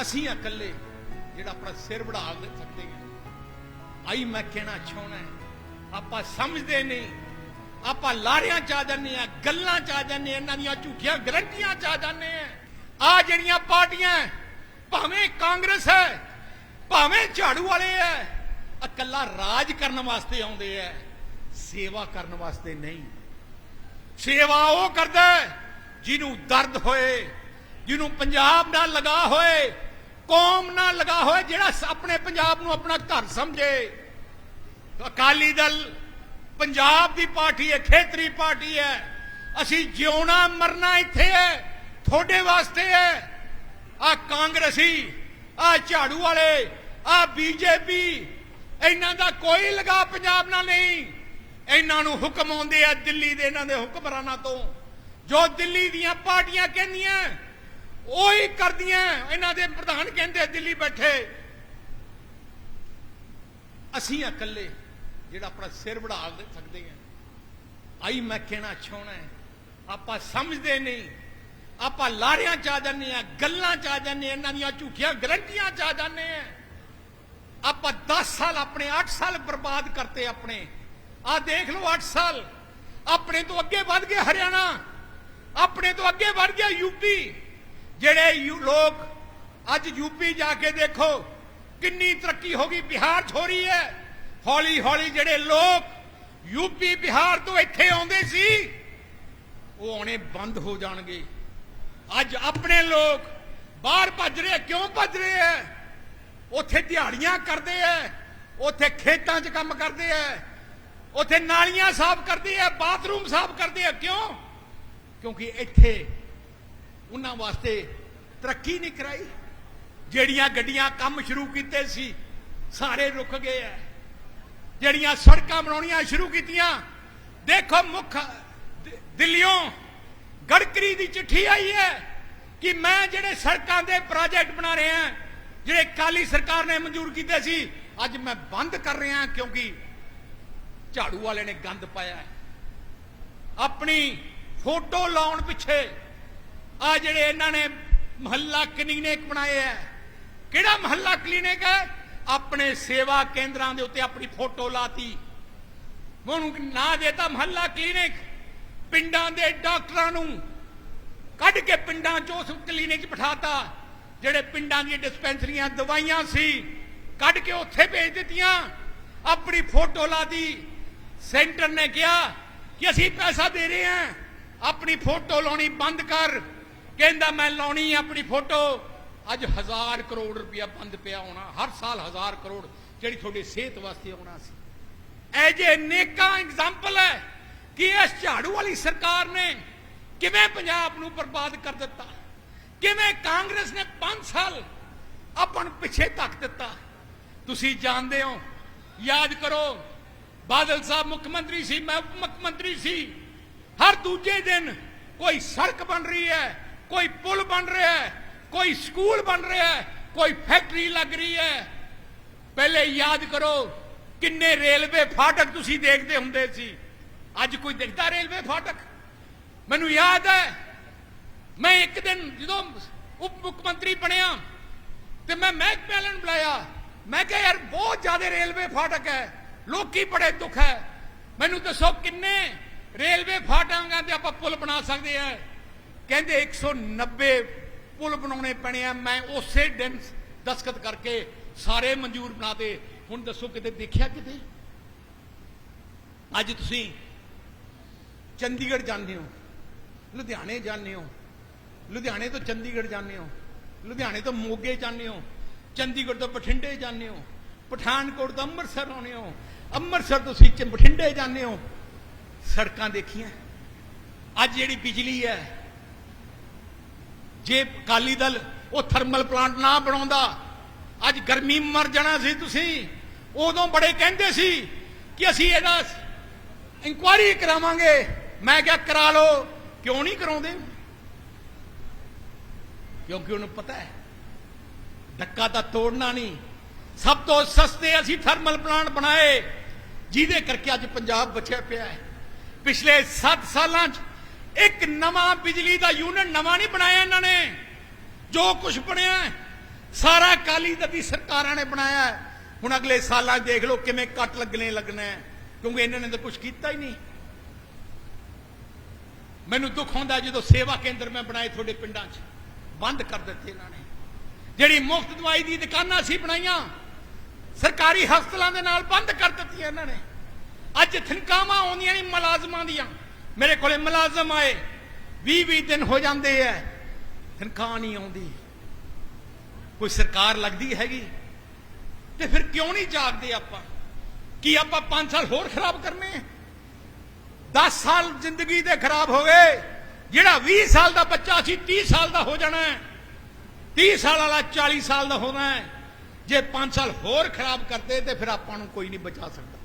ਅਸੀਂ ਇਕੱਲੇ, ਜਿਹੜਾ ਆਪਣਾ ਸਿਰ ਵੜਾ ਸਕਦੇ ਹਾਂ। ਆਈ ਮੈਂ ਕਹਿਣਾ ਚਾਹੁੰਦਾ ਆਪਾਂ ਸਮਝਦੇ ਨਹੀਂ, ਆਪਾਂ ਲਾਰਿਆਂ ਚ ਆ ਜਾਂਦੇ ਆ ਗੱਲਾਂ ਚ ਆ ਜਾਂਦੇ ਆ ਇਹਨਾਂ ਦੀਆਂ ਝੂਠੀਆਂ ਗਰੰਟੀਆਂ ਚ ਆ ਜਾਂਦੇ ਆ ਆ ਜਿਹੜੀਆਂ ਪਾਰਟੀਆਂ ਭਾਵੇਂ ਕਾਂਗਰਸ ਹੈ, ਭਾਵੇਂ ਝਾੜੂ ਵਾਲੇ ਹੈ ਇਕੱਲਾ ਰਾਜ ਕਰਨ ਵਾਸਤੇ ਆਉਂਦੇ ਆ ਸੇਵਾ ਕਰਨ ਵਾਸਤੇ ਨਹੀਂ। ਸੇਵਾ ਉਹ ਕਰਦਾ ਜਿਹਨੂੰ ਦਰਦ ਹੋਏ ਜਿਹਨੂੰ ਪੰਜਾਬ ਨਾਲ ਲਗਾ ਹੋਏ, ਕੌਮ ਨਾਲ ਲਗਾ ਹੋਏ, ਜਿਹੜਾ ਆਪਣੇ ਪੰਜਾਬ ਨੂੰ ਆਪਣਾ ਘਰ ਸਮਝੇ। ਅਕਾਲੀ ਦਲ ਪੰਜਾਬ ਦੀ ਪਾਰਟੀ ਹੈ, ਖੇਤਰੀ ਪਾਰਟੀ ਹੈ। ਅਸੀਂ ਜਿਉਣਾ, ਮਰਨਾ ਇੱਥੇ ਹੈ, ਤੁਹਾਡੇ ਵਾਸਤੇ ਹੈ। ਆ ਕਾਂਗਰਸੀ, ਆ ਝਾੜੂ ਵਾਲੇ, ਆ ਬੀਜੇਪੀ, ਇਹਨਾਂ ਦਾ ਕੋਈ ਲਗਾ ਪੰਜਾਬ ਨਾਲ ਨਹੀਂ। ਇਹਨਾਂ ਨੂੰ ਹੁਕਮ ਆਉਂਦੇ ਆ ਦਿੱਲੀ ਦੇ ਇਹਨਾਂ ਦੇ ਹੁਕਮਰਾਨਾਂ ਤੋਂ। ਜੋ ਦਿੱਲੀ ਦੀਆਂ ਪਾਰਟੀਆਂ ਕਹਿੰਦੀਆਂ ਉਹੀ ਕਰਦੀਆਂ ਇਹਨਾਂ ਦੇ ਪ੍ਰਧਾਨ ਕਹਿੰਦੇ ਦਿੱਲੀ ਬੈਠੇ। ਅਸੀਂ ਇਕੱਲੇ ਜਿਹੜਾ ਆਪਣਾ ਸਿਰ ਵੜਾ ਸਕਦੇ ਹਾਂ ਆਈ ਮੈਂ ਕਹਿਣਾ ਚਾਹੁੰਦਾ ਆਪਾਂ ਸਮਝਦੇ ਨਹੀਂ। ਆਪਾਂ ਲਾਰਿਆਂ ਚ ਆ ਜਾਂਦੇ ਆ ਗੱਲਾਂ ਚ ਆ ਜਾਂਦੇ ਆ ਇਹਨਾਂ ਦੀਆਂ ਝੂਠੀਆਂ ਗਰੰਟੀਆਂ ਚ ਆ ਜਾਂਦੇ ਆ ਆਪਾਂ 10 ਸਾਲ ਆਪਣੇ 8 ਸਾਲ ਬਰਬਾਦ ਕਰਤੇ ਆਪਣੇ। ਆ ਦੇਖ ਲਓ 8 ਸਾਲ। ਆਪਣੇ ਤੋਂ ਅੱਗੇ ਵੱਧ ਗਏ ਹਰਿਆਣਾ। ਆਪਣੇ ਤੋਂ ਅੱਗੇ ਵੱਧ ਗਿਆ ਯੂਪੀ ਜਿਹੜੇ ਯੂ- ਲੋਕ ਅੱਜ ਯੂਪੀ ਜਾ ਕੇ ਦੇਖੋ, ਕਿੰਨੀ ਤਰੱਕੀ ਹੋ ਗਈ, ਬਿਹਾਰ 'ਚ ਹੋ। ਰਹੀ ਹੈ ਹੌਲੀ ਹੌਲੀ ਜਿਹੜੇ ਲੋਕ ਯੂਪੀ, ਬਿਹਾਰ ਤੋਂ ਇੱਥੇ ਆਉਂਦੇ ਸੀ, ਉਹ ਆਉਣੇ ਬੰਦ ਹੋ ਜਾਣਗੇ। ਅੱਜ ਆਪਣੇ ਲੋਕ ਬਾਹਰ ਭੱਜ ਰਹੇ ਕਿਉਂ ਭੱਜ ਰਹੇ ਆ? ਉੱਥੇ ਦਿਹਾੜੀਆਂ ਕਰਦੇ ਐ ਉੱਥੇ ਖੇਤਾਂ 'ਚ ਕੰਮ ਕਰਦੇ ਐ ਉੱਥੇ ਨਾਲੀਆਂ ਸਾਫ਼ ਕਰਦੇ ਐ ਬਾਥਰੂਮ ਸਾਫ਼ ਕਰਦੇ ਐ ਕਿਉਂ? ਕਿਉਂਕਿ ਇੱਥੇ ਉਹਨਾਂ ਵਾਸਤੇ ਤਰੱਕੀ ਨਹੀਂ ਕਰਾਈ। ਜਿਹੜੀਆਂ ਗੱਡੀਆਂ ਕੰਮ ਸ਼ੁਰੂ ਕੀਤੇ ਸੀ, ਸਾਰੇ ਰੁਕ ਗਏ ਐ। ਜਿਹੜੀਆਂ ਸੜਕਾਂ ਬਣਾਉਣੀਆਂ ਸ਼ੁਰੂ ਕੀਤੀਆਂ, ਦੇਖੋ ਮੁੱਖ ਦਿੱਲੀੋਂ ਗੜਕਰੀ ਦੀ ਚਿੱਠੀ ਆਈ ਹੈ ਕਿ ਮੈਂ ਜਿਹੜੇ ਸੜਕਾਂ ਦੇ ਪ੍ਰੋਜੈਕਟ ਬਣਾ ਰਿਹਾ, ਜਿਹੜੇ ਕਾਲੀ ਸਰਕਾਰ ਨੇ ਮਨਜ਼ੂਰ ਕੀਤੇ ਸੀ, ਅੱਜ ਮੈਂ ਬੰਦ ਕਰ ਰਿਹਾ ਕਿਉਂਕਿ ਝਾੜੂ ਵਾਲੇ ਨੇ ਗੰਦ ਪਾਇਆ ਹੈ ਆਪਣੀ ਫੋਟੋ ਲਾਉਣ ਪਿੱਛੇ ਆ ਜਿਹੜੇ ਇਹਨਾਂ ਨੇ ਮਹੱਲਾ ਕਲੀਨਿਕ ਬਣਾਏ ਹੈ। ਕਿਹੜਾ ਮਹੱਲਾ ਕਲੀਨਿਕ ਹੈ? ਆਪਣੇ ਸੇਵਾ ਕੇਂਦਰਾਂ ਦੇ ਉੱਤੇ ਆਪਣੀ ਫੋਟੋ ਲਾਤੀ। ਉਹਨੂੰ ਨਾ ਦੇਤਾ ਮਹੱਲਾ ਕਲੀਨਿਕ। ਪਿੰਡਾਂ ਦੇ ਡਾਕਟਰਾਂ ਨੂੰ ਕੱਢ ਕੇ ਪਿੰਡਾਂ 'ਚ ਉਸ ਕਲੀਨਿਕ 'ਚ ਬਿਠਾਤਾ, ਜਿਹੜੇ ਪਿੰਡਾਂ ਦੀਆਂ ਡਿਸਪੈਂਸਰੀਆਂ ਦਵਾਈਆਂ ਸੀ, ਕੱਢ ਕੇ ਉੱਥੇ ਭੇਜ ਦਿੱਤੀਆਂ। ਆਪਣੀ ਫੋਟੋ ਲਾਤੀ। ਸੈਂਟਰ ਨੇ ਕਿਹਾ ਕਿ ਅਸੀਂ ਪੈਸਾ ਦੇ ਰਹੇ ਹਾਂ। ਆਪਣੀ ਫੋਟੋ ਲਾਉਣੀ ਬੰਦ ਕਰ। ਕਹਿੰਦਾ, ਮੈਂ ਲਾਉਣੀ ਆਪਣੀ ਫੋਟੋ। ਅੱਜ ਹਜ਼ਾਰ ਕਰੋੜ ਰੁਪਇਆ ਬੰਦ ਪਿਆ ਹੋਣਾ, ਹਰ ਸਾਲ ਹਜ਼ਾਰ ਕਰੋੜ ਜਿਹੜੀ ਤੁਹਾਡੀ ਸਿਹਤ ਵਾਸਤੇ ਆਉਣਾ ਸੀ। ਇਹ ਜੇ ਨੇਕਾਂ ਐਗਜ਼ਾਮਪਲ ਹੈ ਕਿ ਇਸ ਝਾੜੂ ਵਾਲੀ ਸਰਕਾਰ ਨੇ ਕਿਵੇਂ ਪੰਜਾਬ ਨੂੰ ਬਰਬਾਦ ਕਰ ਦਿੱਤਾ, ਕਿਵੇਂ ਕਾਂਗਰਸ ਨੇ 5 ਸਾਲ ਆਪਣ ਪਿੱਛੇ ਧੱਕ ਦਿੱਤਾ। ਤੁਸੀਂ ਜਾਣਦੇ ਹੋ, ਯਾਦ ਕਰੋ, ਬਾਦਲ ਸਾਹਿਬ ਮੁੱਖ ਮੰਤਰੀ ਸੀ ਮੈਂ ਉਪ ਮੁੱਖ ਮੰਤਰੀ ਸੀ। ਹਰ ਦੂਜੇ ਦਿਨ ਕੋਈ ਸੜਕ ਬਣ ਰਹੀ ਹੈ ਕੋਈ ਪੁਲ ਬਣ ਰਿਹਾ ਹੈ, ਕੋਈ ਸਕੂਲ ਬਣ ਰਿਹਾ ਹੈ, ਕੋਈ ਫੈਕਟਰੀ ਲੱਗ ਰਹੀ ਹੈ। ਪਹਿਲੇ ਯਾਦ ਕਰੋ ਕਿੰਨੇ ਰੇਲਵੇ ਫਾਟਕ ਤੁਸੀਂ ਦੇਖਦੇ ਹੁੰਦੇ ਸੀ। ਅੱਜ ਕੋਈ ਦਿਖਦਾ ਰੇਲਵੇ ਫਾਟਕ? ਮੈਨੂੰ ਯਾਦ ਹੈ, ਮੈਂ ਇੱਕ ਦਿਨ ਜਦੋਂ ਉਪ ਮੁੱਖ ਮੰਤਰੀ ਬਣਿਆ ਤੇ ਮੈਂ ਮਹਿਕ ਨੂੰ ਬੁਲਾਇਆ। ਮੈਂ ਕਿਹਾ, ਯਾਰ, ਬਹੁਤ ਜ਼ਿਆਦਾ ਰੇਲਵੇ ਫਾਟਕ ਹੈ, ਲੋਕੀ ਬੜੇ ਦੁੱਖ ਹੈ। ਮੈਨੂੰ ਦੱਸੋ ਕਿੰਨੇ ਰੇਲਵੇ ਫਾਟਕਾਂ ਤੇ ਆਪਾਂ ਪੁਲ ਬਣਾ ਸਕਦੇ ਆ ਕਹਿੰਦੇ 190 ਪੁਲ ਬਣਾਉਣੇ ਪੈਣੇ ਆ। ਮੈਂ ਉਸੇ ਦਿਨ ਦਸਖਤ ਕਰਕੇ ਸਾਰੇ ਮਨਜ਼ੂਰ ਬਣਾਤੇ ਹੁਣ ਦੱਸੋ ਕਿਤੇ ਦੇਖਿਆ ਕਿਤੇ? ਅੱਜ ਤੁਸੀਂ ਚੰਡੀਗੜ੍ਹ ਜਾਂਦੇ ਹੋ, ਲੁਧਿਆਣੇ ਜਾਂਦੇ ਹੋ, ਲੁਧਿਆਣੇ ਤੋਂ ਚੰਡੀਗੜ੍ਹ ਜਾਂਦੇ ਹੋ, ਲੁਧਿਆਣੇ ਤੋਂ ਮੋਗੇ ਜਾਂਦੇ ਹੋ, ਚੰਡੀਗੜ੍ਹ ਤੋਂ ਬਠਿੰਡੇ ਜਾਂਦੇ ਹੋ, ਪਠਾਨਕੋਟ ਤੋਂ ਅੰਮ੍ਰਿਤਸਰ ਆਉਂਦੇ ਹੋ, ਅੰਮ੍ਰਿਤਸਰ ਤੋਂ ਤੁਸੀਂ ਬਠਿੰਡੇ ਜਾਂਦੇ ਹੋ। ਸੜਕਾਂ ਦੇਖੀਆਂ। ਅੱਜ ਜਿਹੜੀ ਬਿਜਲੀ ਹੈ ਜੇ ਅਕਾਲੀ ਦਲ ਉਹ ਥਰਮਲ ਪਲਾਂਟ ਨਾ ਬਣਾਉਂਦਾ, ਅੱਜ ਗਰਮੀ ਮਰ ਜਾਣਾ ਸੀ ਤੁਸੀਂ, ਉਦੋਂ ਬੜੇ ਕਹਿੰਦੇ ਸੀ ਕਿ ਅਸੀਂ ਇਹਦਾ ਇਨਕੁਆਇਰੀ ਕਰਾਵਾਂਗੇ। ਮੈਂ ਕਿਹਾ, ਕਰਾ ਲਓ। ਕਿਉਂ ਨਹੀਂ ਕਰਾਉਂਦੇ? ਕਿਉਂਕਿ ਉਹਨੂੰ ਪਤਾ ਹੈ, ਧੱਕਾ ਤਾਂ ਤੋੜਨਾ ਨਹੀਂ। ਸਭ ਤੋਂ ਸਸਤੇ ਅਸੀਂ ਥਰਮਲ ਪਲਾਂਟ ਬਣਾਏ, ਜਿਹਦੇ ਕਰਕੇ ਅੱਜ ਪੰਜਾਬ ਬਚਿਆ ਪਿਆ ਹੈ। ਪਿਛਲੇ 7 ਸਾਲਾਂ 'ਚ ਇੱਕ ਨਵਾਂ ਬਿਜਲੀ ਦਾ ਯੂਨਿਟ ਨਵਾਂ ਨਹੀਂ ਬਣਾਇਆ ਇਹਨਾਂ ਨੇ। ਜੋ ਕੁਝ ਬਣਿਆ ਸਾਰਾ ਅਕਾਲੀ ਦਲ ਦੀ ਸਰਕਾਰਾਂ ਨੇ ਬਣਾਇਆ ਹੁਣ ਅਗਲੇ ਸਾਲਾਂ ਦੇਖ ਲਓ ਕਿਵੇਂ ਕੱਟ ਲੱਗਣੇ ਲੱਗਣਾ ਕਿਉਂਕਿ ਇਹਨਾਂ ਨੇ ਤਾਂ ਕੁਝ ਕੀਤਾ ਹੀ ਨਹੀਂ। ਮੈਨੂੰ ਦੁੱਖ ਹੁੰਦਾ ਜਦੋਂ ਸੇਵਾ ਕੇਂਦਰ ਮੈਂ ਬਣਾਏ ਤੁਹਾਡੇ ਪਿੰਡਾਂ 'ਚ, ਬੰਦ ਕਰ ਦਿੱਤੇ ਇਹਨਾਂ ਨੇ। ਜਿਹੜੀ ਮੁਫਤ ਦਵਾਈ ਦੀ ਦੁਕਾਨਾਂ ਸੀ ਬਣਾਈਆਂ, ਸਰਕਾਰੀ ਹਸਪਤਾਲਾਂ ਦੇ ਨਾਲ ਬੰਦ ਕਰ ਦਿੱਤੀਆਂ ਇਹਨਾਂ ਨੇ। ਅੱਜ ਥਨਕਾਵਾਂ ਆਉਂਦੀਆਂ ਨਹੀਂ ਮੁਲਾਜ਼ਮਾਂ ਦੀਆਂ। ਮੇਰੇ ਕੋਲੇ ਮੁਲਾਜ਼ਮ ਆਏ 20 20 ਦਿਨ ਹੋ ਜਾਂਦੇ ਐ, ਤਨਖਾਹ ਨਹੀਂ ਆਉਂਦੀ। ਕੋਈ ਸਰਕਾਰ ਲੱਗਦੀ ਹੈਗੀ? ਤੇ ਫਿਰ ਕਿਉਂ ਨਹੀਂ ਜਾਗਦੇ ਆਪਾਂ? ਕੀ ਆਪਾਂ 5 ਸਾਲ ਹੋਰ ਖਰਾਬ ਕਰਨੇ ਆ 10 ਸਾਲ ਜ਼ਿੰਦਗੀ ਦੇ ਖਰਾਬ ਹੋ ਗਏ, ਜਿਹੜਾ 20 ਸਾਲ ਦਾ ਬੱਚਾ ਸੀ 30 ਸਾਲ ਦਾ ਹੋ ਜਾਣਾ ਹੈ 30 ਸਾਲ ਵਾਲਾ 40 ਸਾਲ ਦਾ ਹੋਣਾ ਹੈ ਜੇ 5 ਸਾਲ ਹੋਰ ਖਰਾਬ ਕਰਦੇ, ਤੇ ਫਿਰ ਆਪਾਂ ਨੂੰ ਕੋਈ ਨਹੀਂ ਬਚਾ ਸਕਦਾ।